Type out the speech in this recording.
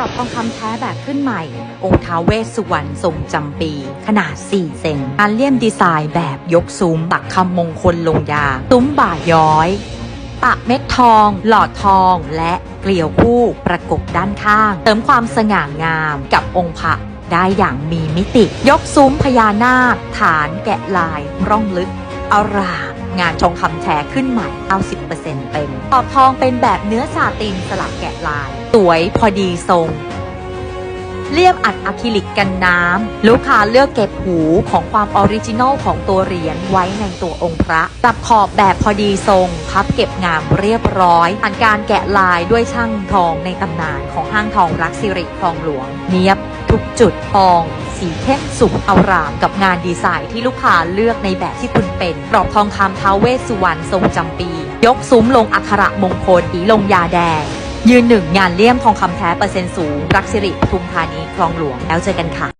รอบทองคำแท้แบบขึ้นใหม่ องค์ท้าเวสสุวรรณทรงจำปี ขนาด 4 เซนการเลี่ยมดีไซน์แบบยกซุ้มปักคำมงคลลงยา ซุ้มบ่าย้อยปะเม็ดทอง หลอดทอง และเกลียวคู่ประกบด้านข้าง เติมความสง่างามกับองค์พระได้อย่างมีมิติ ยกซุ้มพญานาค ฐานแกะลายร่องลึกอาราม งานชงคำแท้ขึ้นใหม่90%เต็มขอบทองเป็นแบบเนื้อซาตินสลับแกะลาย สวยพอดีทรง เลี่ยมอัดอะคริลิกกันน้ำ ลูกค้าเลือกเก็บหูของความออริจินอลของตัวเหรียญไว้ในตัวองค์พระปรับขอบแบบพอดีทรง พับเก็บงามเรียบร้อยผ่านการแกะลายด้วยช่างทองในตำนานของห้างทองรักสิริคลองหลวง เนียบทุกจุดทองสีเข้มสุกอารามกับงานดีไซน์ที่ลูกค้าเลือกในแบบที่คุณเป็นกรอบทองคำท้าวเวสสุวรรณทรงจำปี ยกซุ้มลงอักขระมงคลสีลงยาแดง ยืนหนึ่งงานเลี่ยมทองคำแท้เปอร์เซ็นต์สูง รักสิริปทุมธานีคลองหลวงแล้วเจอกันค่ะ